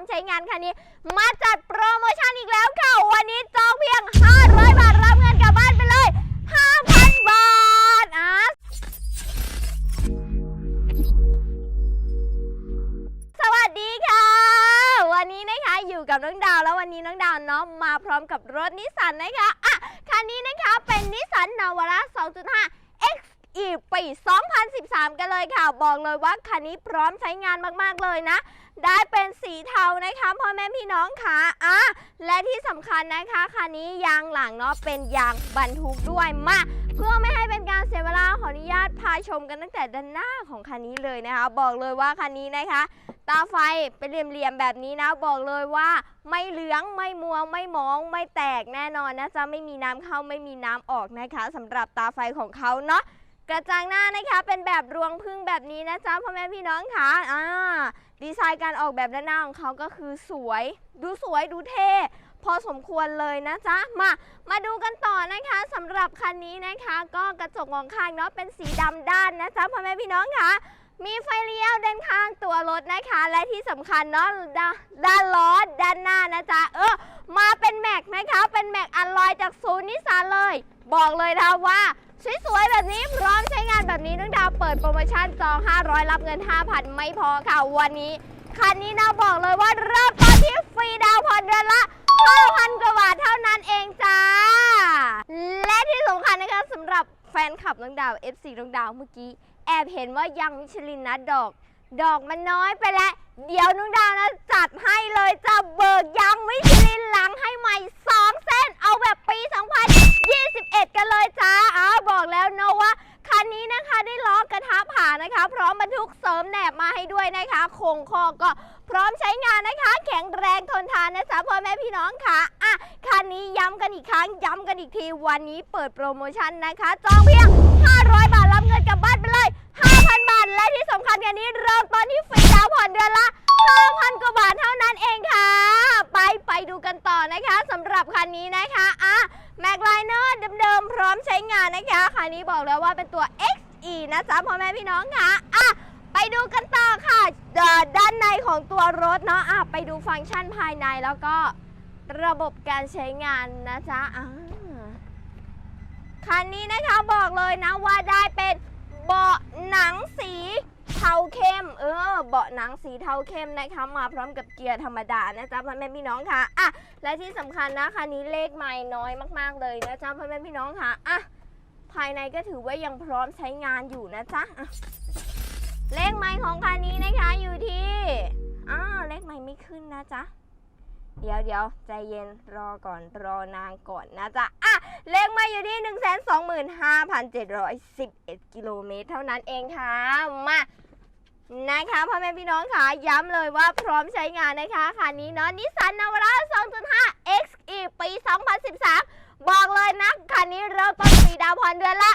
มใช้งานคันนี้ มาจัดโปรโมชั่นอีกแล้วค่ะ วันนี้จองเพียง 500 บาท รับเงินกลับบ้านไปเลย 5,000 บาทอะสวัสดีค่ะ วันนี้นะคะอยู่กับน้องดาว แล้ววันนี้น้องดาวเนาะมาพร้อมกับรถนิสสันนะคะอะคันนี้นะคะเป็นนิสสันนาวาร่า2.5 อีกปี 2013 กันเลยค่ะ บอกเลยว่าคันนี้พร้อมใช้งานมากๆเลยนะ ได้เป็นสีเทานะคะพ่อแม่พี่น้องค่ะอะและที่สำคัญนะคะคันนี้ยางหลังเนาะเป็นยางบรรทุกด้วยมาเพื่อไม่ให้เป็นการเสียเวลาขออนุญาตพาชมกันตั้งแต่ด้านหน้าของคันนี้เลยนะคะ บอกเลยว่าคันนี้นะคะ ตาไฟเป็นเหลี่ยมๆแบบนี้นะ บอกเลยว่าไม่เหลืองไม่มัวไม่มองไม่แตกแน่นอนนะจ๊ะไม่มีน้ำเข้าไม่มีน้ำออกนะคะสำหรับตาไฟของเขาเนาะ กระจังหน้านะคะเป็นแบบรวงพึ่งแบบนี้นะจ๊ะพ่อแม่พี่น้องค่ะอ่าดีไซน์การออกแบบด้านหน้าของเขาก็คือสวย ดูสวยดูเท่พอสมควรเลยนะจ๊ะ มา มาดูกันต่อนะคะสำหรับคันนี้นะคะ ก็กระจกมองข้างเนาะเป็นสีดำด้านนะจ๊ะพ่อแม่พี่น้องค่ะ มีไฟเลี้ยวด้านข้างตัวรถนะคะ และที่สำคัญเนาะด้าด้านล้อด้านหน้านะจ๊ะเออมาเป็นแม็กนะคะ เป็นแม็กอลลอยจากศูนย์นิสสันเลย บอกเลยนะว่าสวยๆแบบนี้พร้อมใช้งานแบบนี้น้องดาวเปิดโปรโมชั่นจอง 500 รับเงิน 5,000 ไม่พอค่ะ วันนี้ คันนี้นะบอกเลยว่าเริ่มต้นที่ฟรีดาวผ่อนเดือนละ5,000กว่าบาทเท่านั้นเองจ้า และที่สำคัญนะคะสำหรับแฟนคลับน้องดาว FC น้องดาวเมื่อกี้ แอบเห็นว่ายังมิชลินนะดอก ดอกมันน้อยไปแล้ว เดี๋ยวน้องดาวนะจัดให้เลยจะเบิกยังมิชลินหลังให้ใหม่ 2 เส้น เอาแบบปี 2021 กันเลยจ้าอ้าวบอกแล้วเนอะว่า คันนี้นะคะได้ล้อกระทะผ่านะคะ พร้อมบรรทุกเสริมแหนบมาให้ด้วยนะคะโครงคอก็พร้อมใช้งานนะคะ แข็งแรงทนทานนะจ๊ะพ่อแม่พี่น้องค่ะอะคันนี้ย้ำกันอีกครั้งย้ำกันอีกทีวันนี้เปิดโปรโมชั่นนะคะ จองเพียง 500 บาทรับเงินกลับบ้านไปเลย 5,000 บาท และที่สำคัญกันนี้เริ่มต้นที่ฟรีดาวผ่อนเดือนละ 5,000 กว่าบาทเท่านั้นเองค่ะ ไปไปดูกันต่อนะคะสำหรับคันนี้นะคะอะแม็กไลเนอร์เดิมๆพร้อมใช้งานนะคะคันนี้บอกแล้วว่าเป็นตัว XE นะจ๊ะพ่อแม่พี่น้องค่ะอะ ไปดูกันต่อค่ะด้านในของตัวรถเนาะอะไปดูฟังก์ชันภายในแล้วก็ระบบการใช้งานนะจ๊ะอ่าคันนี้นะคะบอกเลยนะว่าได้เป็นเบาะหนังสีเทาเข้ม เออ เบาะหนังสีเทาเข้มนะคะมาพร้อมกับเกียร์ธรรมดานะจ๊ะพ่อแม่พี่น้องค่ะอะและที่สำคัญนะคันนี้เลขไม่น้อยมาก ๆเลยนะจ๊ะพ่อแม่พี่น้องค่ะอะภายในก็ถือว่ายังพร้อมใช้งานอยู่นะจ๊ะ เลขไม้ของคันนี้นะคะอยู่ที่อ้าวเลขไม้ไม่ขึ้นนะจ๊ะเดี๋ยวเดี๋ยวใจเย็นรอก่อนรอนางก่อนนะจ๊ะอะเลขไม้อยู่ที่ 1 2 5 7 1 1 กิโลเมตร เท่านั้นเองค่ะ มานะคะพ่อแม่พี่น้องค่ะย้ำเลยว่าพร้อมใช้งานนะคะคันนี้เนาะนิสสันนาวาร่า2.5 XE ปี 2013 บอกเลยนะคันนี้เริ่มต้นปีดาวน์ผ่อนเดือนละ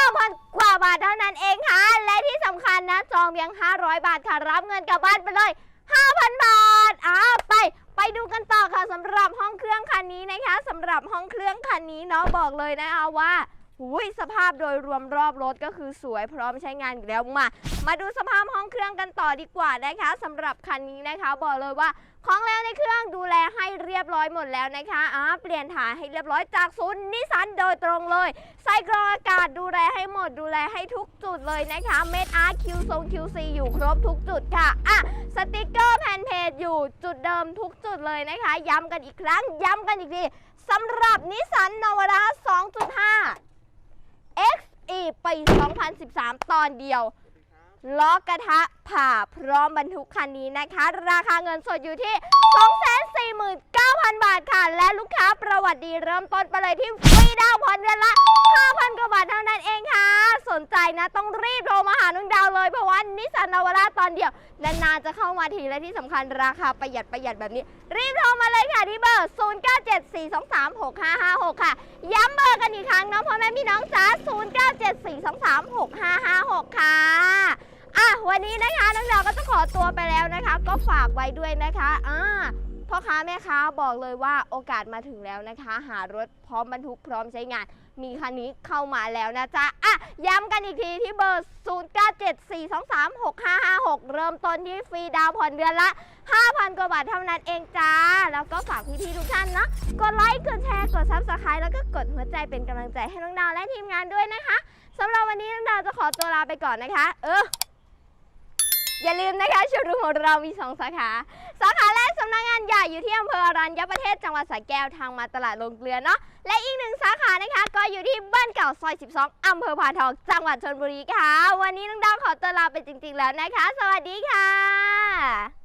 5,000 กว่าบาทเท่านั้นเองค่ะ และที่สำคัญนะจองเพียง 500 บาทค่ะ รับเงินกลับบ้านไปเลย 5,000 บาทอ้าไปไปดูกันต่อค่ะสำหรับห้องเครื่องคันนี้นะคะสำหรับห้องเครื่องคันนี้เนาะบอกเลยนะคะว่า หุยสภาพโดยรวมรอบรถก็คือสวยพร้อมใช้งานอยู่แล้วมา มาดูสภาพห้องเครื่องกันต่อดีกว่านะคะสำหรับคันนี้นะคะ บอกเลยว่าของแล้วในเครื่องดูแลให้เรียบร้อยหมดแล้วนะคะอ่าเปลี่ยนถ่ายให้เรียบร้อยจากศูนย์นิสันโดยตรงเลยใส่กรองอากาศดูแลให้หมดดูแลให้ทุกจุดเลยนะคะเมดอาร์คิวทรงคิวซีอยู่ครบทุกจุดค่ะอะสติกเกอร์แผ่นเพจอยู่จุดเดิมทุกจุดเลยนะคะ ย้ำกันอีกครั้ง ย้ำกันอีกทีสำหรับนิสันนาวาร่า2.5 XE ปี 2013 ตอนเดียวล้อกระทะผ่าพร้อมบรรทุกคันนี้นะคะ ราคาเงินสดอยู่ที่ 249,000 บาทค่ะ และลูกค้าประวัติดีเริ่มต้นไปเลยที่ฟรีดาวน์ผ่อนเดือนละ 5,000 กว่าบาทเท่านั้น นใจนะ ต้องรีบโทรมาหาน้องดาวเลยเพราะว่านิสสันนาวาร่าตอนเดียวนานๆจะเข้ามาทีและที่สำคัญราคาประหยัดประหยัดแบบนี้ รีบโทรมาเลยค่ะที่เบอร์ 0974236556 ค่ะ ย้ำเบอร์กันอีกครั้งนะพ่อแม่พี่น้องจ๋า0974236556 ค่ะอะวันนี้นะคะน้องดาวก็จะขอตัวไปแล้วนะคะ ก็ฝากไว้ด้วยนะคะอ่า พ่อค้าแม่ค้าบอกเลยว่าโอกาสมาถึงแล้วนะคะ หารถพร้อมบรรทุกพร้อมใช้งาน มีคันนี้เข้ามาแล้วนะจ๊ะอะย้ำกันอีกทีที่เบอร์ 0974236556 เริ่มต้นที่ฟรีดาวผ่อนเดือนละ 5,000 กว่าบาทเท่านั้นเองจ้า แล้วก็ฝากพี่ๆทุกท่านเนาะกดไลค์ กดแชร์ กดซับสไคร b e แล้วก็กดหัวใจเป็นกำลังใจให้น้องดาวและทีมงานด้วยนะคะสำหรับวันนี้น้องดาวจะขอตัวลาไปก่อนนะคะ เออ อย่าลืมนะคะโชว์รูมของเรามี 2 สาขา สาขาแรกสำนักงานใหญ่อยู่ที่อำเภออรัญญประเทศจังหวัดสระแก้วทางมาตลาดลงเกลือเนาะและอีกหนึ่งสาขานะคะ ก็อยู่ที่บ้านเก่าซอย 12 อำเภอพานทองจังหวัดชนบุรีค่ะ วันนี้น้องดาวขอตัวลาไปจริง ๆ แล้วนะคะ สวัสดีค่ะ